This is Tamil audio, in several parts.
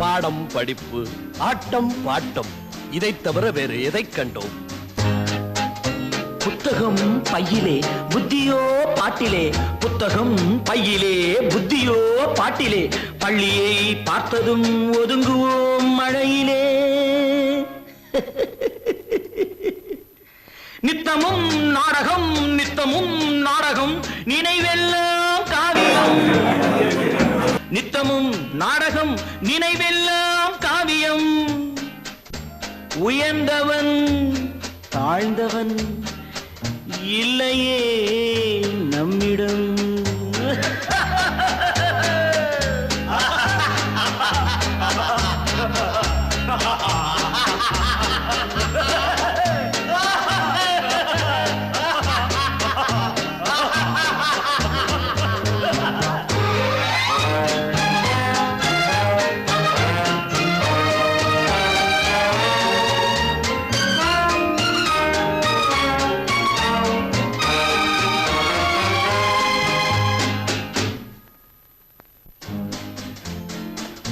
பாடம் படிப்பு ஆட்டம் பாட்டம். இதைத் தவிர வேறு எதைக் கண்டோம்? புத்தகம் பையிலே புத்தியோ பாட்டிலே. புத்தகம் பையிலே புத்தியோ பாட்டிலே. பள்ளியை பார்த்ததும் ஒதுங்குவோம் மழையிலே. நித்தமும் நாடகம் நித்தமும் நாடகம் நினைவெல்லாம் காவியம். நித்தமும் நாடகம் நினைவெல்லாம் காவியம். உயர்ந்தவன் தாழ்ந்தவன் இல்லையே நம்மிடம்.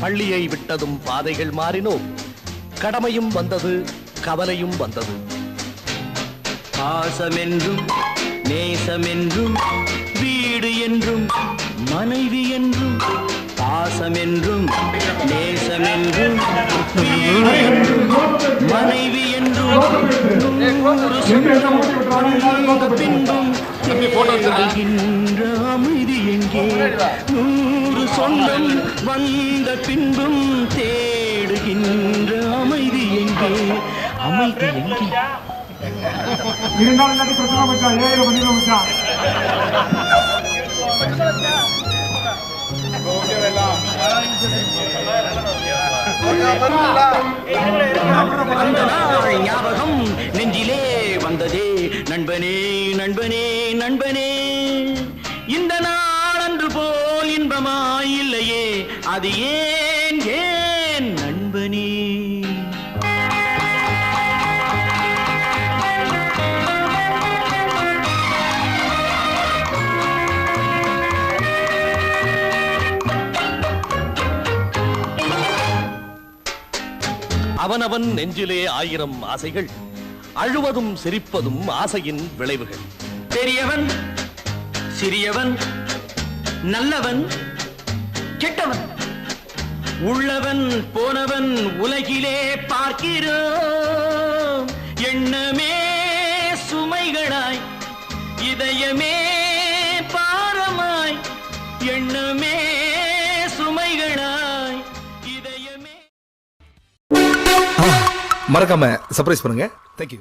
பள்ளியை விட்டதும் பாதைகள் மாறினோம் கடமையும் வந்தது கவலையும் வந்தது. பாசமென்றும் நேசமென்றும் வீடு என்றும் மனைவி என்றும் பாசமென்றும் நேசமென்றும் வீடு என்றும் மனைவி என்றும் நூறு சொந்தம் பின்பும் அமைதி எங்கே? சொந்தம் வந்த பின்பும் தேடுகின்ற அமைதி எங்கே? அமைதி எங்கே? இருந்தாலும் பிரச்சனை மச்சான் ஏழு அந்த நாள் ஞாபகம் நெஞ்சிலே வந்ததே. நண்பனே நண்பனே நண்பனே. இந்த நாள் அன்று போல் இன்பமாய் இல்லையே அது ஏன் ஏன் நண்பனே? அவனவன் நெஞ்சிலே ஆயிரம் ஆசைகள் அழுவதும் சிரிப்பதும் ஆசையின் விளைவுகள். பெரியவன் சிறியவன் நல்லவன் உள்ளவன் போனவன் உலகிலே பார்க்கிறோம். எண்ணமே சுமைகளாய் இதயமே பாரமாய் எண்ணமே சுமைகளாய் இதயமே. மறக்காம சர்ப்ரைஸ் பண்ணுங்க. தேங்க்யூ